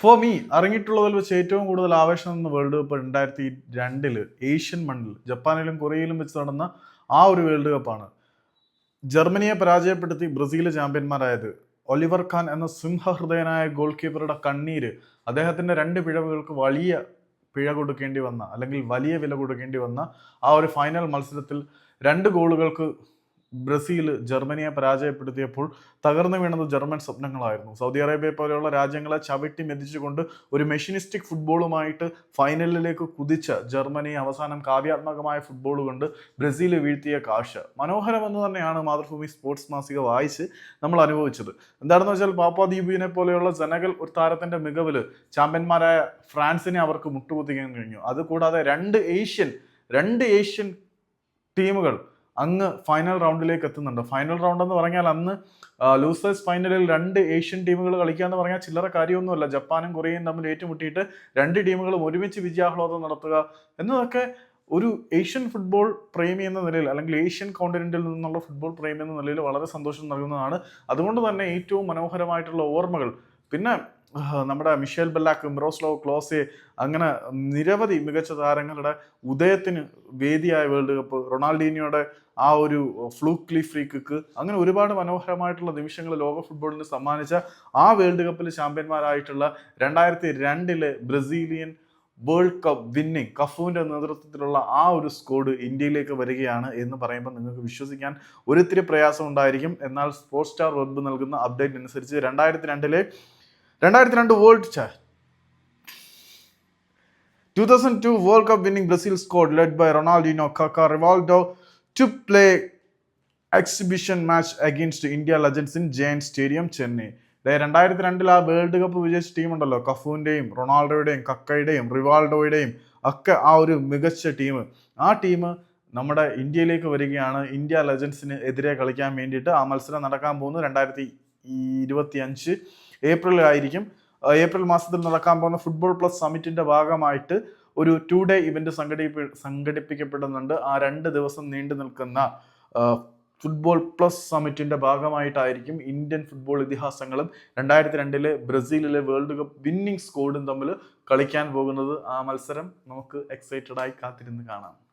For me ഇറങ്ങിയിട്ടുള്ളതിൽ വെച്ച് ഏറ്റവും കൂടുതൽ ആവേശം എന്ന വേൾഡ് കപ്പ് രണ്ടായിരത്തി രണ്ടിൽ ഏഷ്യൻ മണ്ണിൽ ജപ്പാനിലും കൊറിയയിലും വെച്ച് നടന്ന ആ ഒരു വേൾഡ് കപ്പാണ് ജർമ്മനിയെ പരാജയപ്പെടുത്തി ബ്രസീൽ ചാമ്പ്യന്മാരായത് ഒലിവർ ഖാൻ എന്ന സിംഹഹൃദയനായ ഗോൾ കീപ്പറുടെ കണ്ണീര് അദ്ദേഹത്തിന്റെ രണ്ട് പിഴവുകൾക്ക് വലിയ പിഴ കൊടുക്കേണ്ടി വന്ന അല്ലെങ്കിൽ വലിയ വില കൊടുക്കേണ്ടി വന്ന ആ ഒരു ഫൈനൽ മത്സരത്തിൽ രണ്ട് ഗോളുകൾക്ക് ബ്രസീൽ ജർമ്മനിയെ പരാജയപ്പെടുത്തിയപ്പോൾ തകർന്നു വീണത് ജർമ്മൻ സ്വപ്നങ്ങളായിരുന്നു. സൗദി അറേബ്യ പോലെയുള്ള രാജ്യങ്ങളെ ചവിട്ടി മെതിച്ചുകൊണ്ട് ഒരു മെഷീനിസ്റ്റിക് ഫുട്ബോളുമായിട്ട് ഫൈനലിലേക്ക് കുതിച്ച ജർമ്മനി അവസാനം കാവ്യാത്മകമായ ഫുട്ബോൾ കൊണ്ട് ബ്രസീൽ വീഴ്ത്തിയ കാഴ്ച മനോഹരമെന്ന് തന്നെയാണ് മാതൃഭൂമി സ്പോർട്സ് മാസിക വായിച്ച് നമ്മൾ അനുഭവിച്ചത്. എന്താണെന്ന് വെച്ചാൽ പാപ്പാദ്വീപിനെ പോലെയുള്ള ജനകൾ ഒരു താരത്തിന്റെ മികവിൽ ചാമ്പ്യന്മാരായ ഫ്രാൻസിനെ അവർക്ക് മുട്ടുകുത്തിക്കാൻ കഴിഞ്ഞു. അതുകൂടാതെ രണ്ട് ഏഷ്യൻ രണ്ട് ഏഷ്യൻ ടീമുകൾ അങ്ങ് ഫൈനൽ റൗണ്ടിലേക്ക് എത്തുന്നുണ്ട്. ഫൈനൽ റൗണ്ട് എന്ന് പറഞ്ഞാൽ അന്ന് ലൂസേഴ്സ് ഫൈനലിൽ രണ്ട് ഏഷ്യൻ ടീമുകൾ കളിക്കുക എന്ന് പറഞ്ഞാൽ ചില്ലറ കാര്യമൊന്നുമല്ല. ജപ്പാനും കൊറിയയും തമ്മിൽ ഏറ്റുമുട്ടിയിട്ട് രണ്ട് ടീമുകളും ഒരുമിച്ച് വിജയാഹ്ലാദം നടത്തുക എന്നതൊക്കെ ഒരു ഏഷ്യൻ ഫുട്ബോൾ പ്രേമി എന്ന നിലയിൽ അല്ലെങ്കിൽ ഏഷ്യൻ കോണ്ടിനെന്റിൽ നിന്നുള്ള ഫുട്ബോൾ പ്രേമി എന്ന നിലയിൽ വളരെ സന്തോഷം നൽകുന്നതാണ്. അതുകൊണ്ട് തന്നെ ഏറ്റവും മനോഹരമായിട്ടുള്ള ഓർമ്മകൾ. പിന്നെ നമ്മുടെ മിഷേൽ ബെല്ലാക്ക് മിറോസ്ലോ ക്ലോസെ അങ്ങനെ നിരവധി മികച്ച താരങ്ങളുടെ ഉദയത്തിന് വേദിയായ വേൾഡ് കപ്പ്. റൊണാൾഡീനിയോയുടെ ആ ഒരു ഫ്ലൂക്ലി ഫ്രീ കിക്ക് അങ്ങനെ ഒരുപാട് മനോഹരമായിട്ടുള്ള നിമിഷങ്ങൾ ലോക ഫുട്ബോളിന് സമ്മാനിച്ച ആ വേൾഡ് കപ്പിൽ ചാമ്പ്യന്മാരായിട്ടുള്ള രണ്ടായിരത്തി രണ്ടിലെ ബ്രസീലിയൻ വേൾഡ് കപ്പ് വിന്നിങ് കഫുവിന്റെ നേതൃത്വത്തിലുള്ള ആ ഒരു സ്കോഡ് ഇന്ത്യയിലേക്ക് വരികയാണ് എന്ന് പറയുമ്പോൾ നിങ്ങൾക്ക് വിശ്വസിക്കാൻ ഒരിത്തിരി പ്രയാസം ഉണ്ടായിരിക്കും എന്നാൽ സ്പോർട്സ് സ്റ്റാർ വെബ് നൽകുന്ന അപ്ഡേറ്റ് അനുസരിച്ച് രണ്ടായിരത്തി രണ്ടിലെ രണ്ടായിരത്തി രണ്ട് world two thousand two world cup winning Brazil squad led by Ronaldinho Kaka Rivaldo to play exhibition match against India legends in Jayan stadium Chennai രണ്ടായിരത്തി രണ്ടിൽ ആ വേൾഡ് കപ്പ് വിജയിച്ച ടീം ഉണ്ടല്ലോ. കഫൂന്റെയും റൊണാൾഡോയുടെയും കക്കയുടെയും റിവാൾഡോയുടെയും ഒക്കെ ആ ഒരു മികച്ച ടീം ആ ടീം നമ്മുടെ ഇന്ത്യയിലേക്ക് വരികയാണ്. ഇന്ത്യ ലെജൻസിന് എതിരെ കളിക്കാൻ വേണ്ടിയിട്ട് ആ മത്സരം നടക്കാൻ പോകുന്നു രണ്ടായിരത്തി ഇരുപത്തി അഞ്ച് ഏപ്രിലായിരിക്കും ആയിരിക്കും. ഏപ്രിൽ മാസത്തിൽ നടക്കാൻ പോകുന്ന ഫുട്ബോൾ പ്ലസ് സമ്മിറ്റിന്റെ ഭാഗമായിട്ട് ഒരു ടു ഡേ ഇവന്റ് സംഘടിപ്പി സംഘടിപ്പിക്കപ്പെടുന്നുണ്ട്. ആ രണ്ട് ദിവസം നീണ്ടു നിൽക്കുന്ന ഫുട്ബോൾ പ്ലസ് സമ്മിറ്റിന്റെ ഭാഗമായിട്ടായിരിക്കും ഇന്ത്യൻ ഫുട്ബോൾ ഇതിഹാസങ്ങളും രണ്ടായിരത്തി രണ്ടിലെ ബ്രസീലിലെ വേൾഡ് കപ്പ് വിന്നിംഗ് സ്കോഡും തമ്മിൽ കളിക്കാൻ പോകുന്നത്. ആ മത്സരം നമുക്ക് എക്സൈറ്റഡ് ആയി കാത്തിരുന്ന് കാണാം.